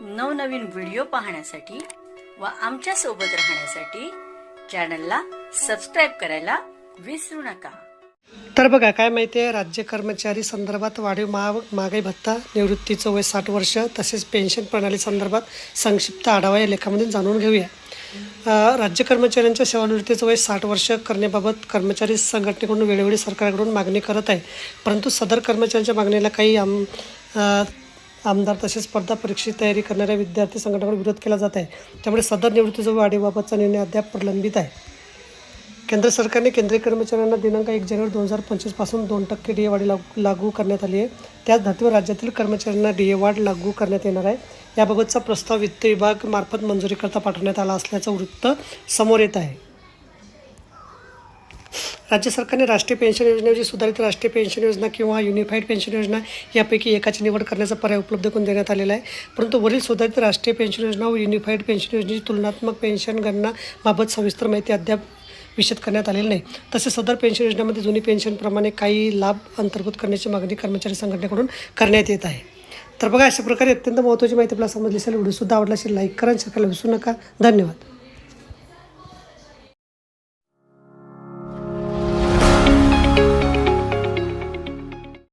नवनवीन व्हिडिओ पाहण्यासाठी व आमच्यासोबत राहण्यासाठी चॅनलला सबस्क्राईब करायला विसरू नका. तर बघा काय माहिती आहे राज्य कर्मचारी संदर्भात वाढीव महाग महागाई भत्ता निवृत्तीचं वय साठ वर्ष तसेच पेन्शन प्रणाली संदर्भात संक्षिप्त आढावा या लेखामधून जाणून घेऊया. राज्य कर्मचाऱ्यांच्या सेवानिवृत्तीचं वय साठ वर्ष करण्याबाबत कर्मचारी संघटनेकडून वेळोवेळी सरकारकडून मागणी करत आहे. परंतु सदर कर्मचाऱ्यांच्या मागणीला काही आम आमदार तसेच स्पर्धा परीक्षेची तयारी करणाऱ्या विद्यार्थी संघटनाकडून विरोध केला जात आहे. त्यामुळे सदर निवृत्तीचा वाढीबाबतचा निर्णय अद्याप प्रलंबित आहे. केंद्र सरकारने केंद्रीय कर्मचाऱ्यांना दिनांक एक जानेवारी दोन हजार पंचवीसपासून दोन टक्के डी ए वाढ लागू लागू करण्यात आली आहे. त्याच धर्तीवर राज्यातील कर्मचाऱ्यांना डी ए वाढ लागू करण्यात येणार आहे. याबाबतचा प्रस्ताव वित्त विभाग मार्फत मंजुरीकरता पाठवण्यात आला असल्याचं वृत्त समोर येत आहे. राज्य सरकारने राष्ट्रीय पेन्शन योजनेऐवजी सुधारित राष्ट्रीय पेन्शन योजना किंवा युनिफाईड पेन्शन योजना यापैकी एकाची निवड करण्याचा पर्याय उपलब्ध करून देण्यात आलेला आहे. परंतु वरील सुधारित राष्ट्रीय पेन्शन योजना व युनिफाईड पेन्शन योजनेची तुलनात्मक पेन्शन गणनाबाबत सविस्तर माहिती अद्याप विषद करण्यात आलेली नाही. तसेच सदर पेन्शन योजनेमध्ये जुनी पेन्शनप्रमाणे काही लाभ अंतर्भूत करण्याची मागणी कर्मचारी संघटनेकडून करण्यात येत आहे. तर बघा अशा प्रकारे अत्यंत महत्त्वाची माहिती आपल्याला समजली असेल व्हिडिओसुद्धा आवडला असेल लाईक करा आणि शेअर करायला विसरू नका. धन्यवाद.